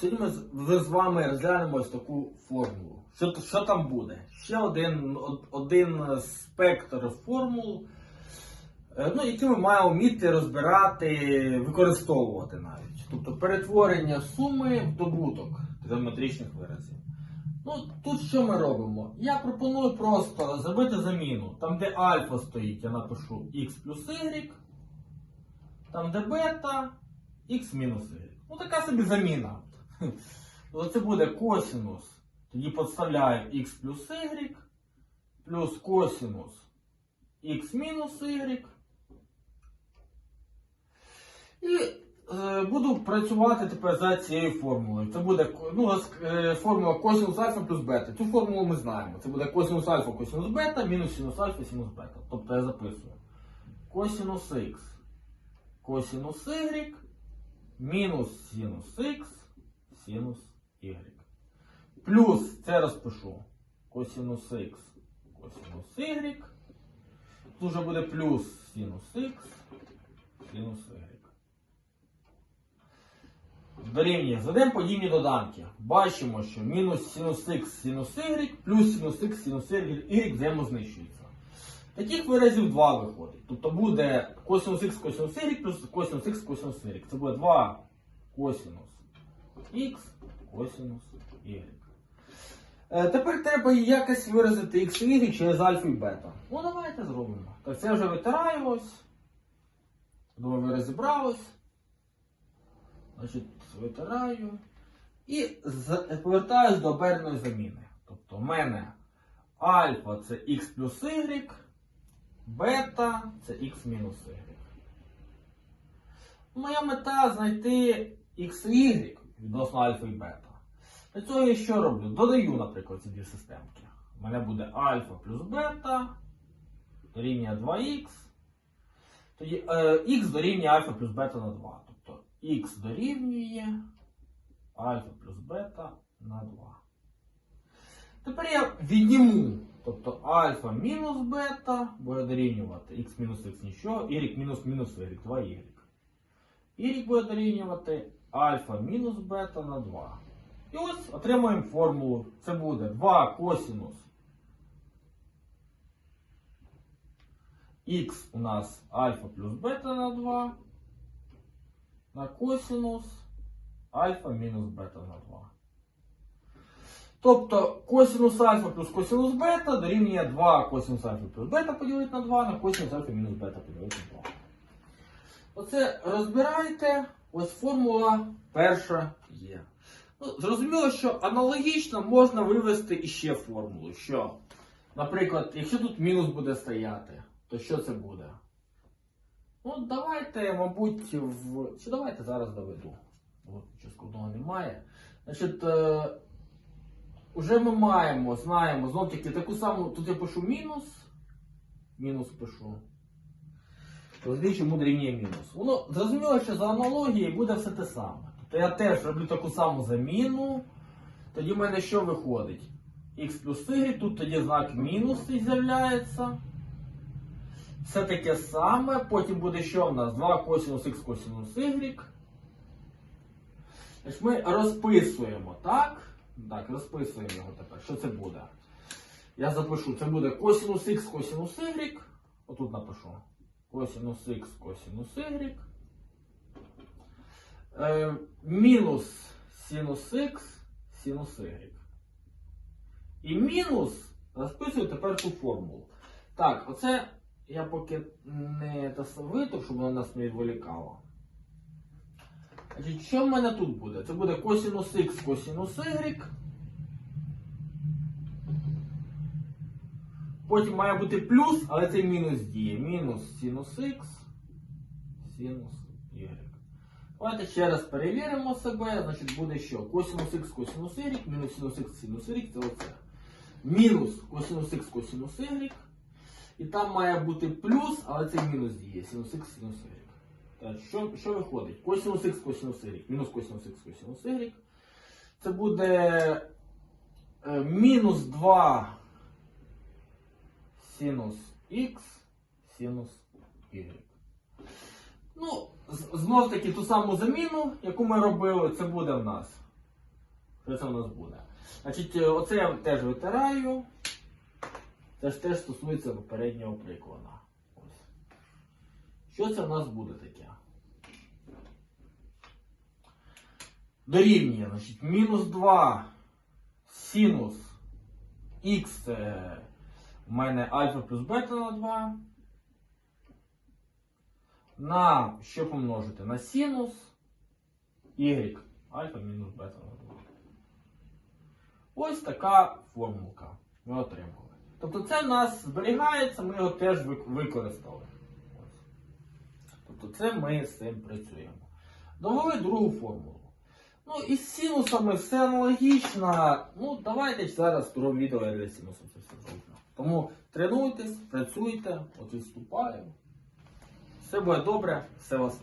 сьогодні ми з- вами розглянемо ось таку формулу. Що, що там буде? Ще один, один спектр формул, е, ну, які ми маємо вміти розбирати, використовувати навіть. Тобто перетворення суми в добуток тригонометричних виразів. Ну, тут що ми робимо? Я пропоную просто зробити заміну. Там, де альфа стоїть, я напишу x плюс y, там, де бета, x мінус y. Ну, така собі заміна. Ну, Це буде косинус. Тоді підставляю x плюс y, плюс косинус x мінус y. І е, буду працювати тепер за цією формулою. Це буде ну, е, формула косинус альфа плюс бета. Цю формулу ми знаємо. Це буде косинус альфа, косинус бета, мінус синус альфа, синус бета. Тобто я записую. Косинус х, косинус y, мінус синус х, синус y. Плюс це розпишу. Косинус х, косинус y. Тут вже буде плюс синус х, синус y. Дорівнює. Зведемо подібні доданки. Бачимо, що мінус синус х синус y плюс синус х синус y, y взаємознищується. Таких виразів два виходить. Тобто буде косинус х косинус y плюс косинус х косинус y. Це буде 2 косинус х косинус y. Е, тепер треба якось виразити x і y через альфа і бета. Ну давайте зробимо. Так це вже витираю ось. Думаю, ви розібрались. Значить, витираю. І повертаюсь до оберної заміни. Тобто в мене альфа це x плюс y, бета це x мінус y. Моя мета знайти x y відносно альфа і бета. Для цього я що роблю? Додаю, наприклад, ці дві системки. У мене буде альфа плюс бета дорівнює 2х. Тоді е, х дорівнює альфа плюс бета на 2. Тобто х дорівнює альфа плюс бета на 2. Тепер я відніму, тобто альфа мінус бета буде дорівнювати х мінус х нічого, y мінус мінус y, 2y. Y буде дорівнювати альфа мінус бета на 2. І ось отримуємо формулу. Це буде 2 косинус х у нас альфа плюс бета на 2 на косинус альфа мінус бета на 2. Тобто косинус альфа плюс косинус бета дорівнює 2 косинус альфа плюс бета поділити на 2 на косинус альфа мінус бета поділити на 2. Оце розбирайте. Ось формула перша є. Ну, зрозуміло, що аналогічно можна вивести іще формулу. Що, наприклад, якщо тут мінус буде стояти, то що це буде? Ну, давайте, мабуть, в. Чи давайте зараз доведу. От нічого складного немає. Значить, е... уже ми маємо, знаємо, знов таки таку саму. Тут я пишу мінус. Мінус пишу. Тоді чому дорівнює мінус. Воно зрозуміло, що за аналогією буде все те саме. Тобто я теж роблю таку саму заміну. Тоді в мене що виходить? Х плюс y, тут тоді знак мінус з'являється. Все таке саме. Потім буде що в нас? 2 косинус х косинус y. Значить, ми розписуємо, так? Так, розписуємо його тепер. Що це буде? Я запишу, це буде косинус х косинус y. Отут напишу. Косинус х косинус y. Е, мінус синус х синус y. І мінус розписую тепер ту формулу. Так, оце я поки не виток, щоб воно нас не відволікало. Що в мене тут буде? Це буде косинус х косинус y. Потім має бути плюс, але це мінус діє. Мінус синус х, синус y. Давайте ще раз перевіримо себе. Значить буде що? Косинус х косинус y, мінус синус х синус y, це оце. Мінус косинус х косинус y. І там має бути плюс, але це мінус діє. Синус х синус y. Так, що, що виходить? Косинус х косинус y, мінус косинус х косинус y. Це буде е, мінус 2 синус х синус y. Ну, знов таки ту саму заміну, яку ми робили, це буде в нас Що це у нас буде? Значить, е, оце я теж витираю. Це ж теж стосується попереднього прикладу. Ось. Що це в нас буде таке? Дорівнює, значить, мінус 2 синус х у мене альфа плюс бета на 2. На що помножити? На синус y альфа мінус бета на 2. Ось така формулка ми отримали. Тобто це в нас зберігається, ми його теж вик- використали. Тобто це ми з цим працюємо. Довели другу формулу. Ну і з синусами все аналогічно. Ну, давайте зараз відео для синусу це все. Тому тренуйтесь, працюйте, от відступаємо. Все буде добре, все вас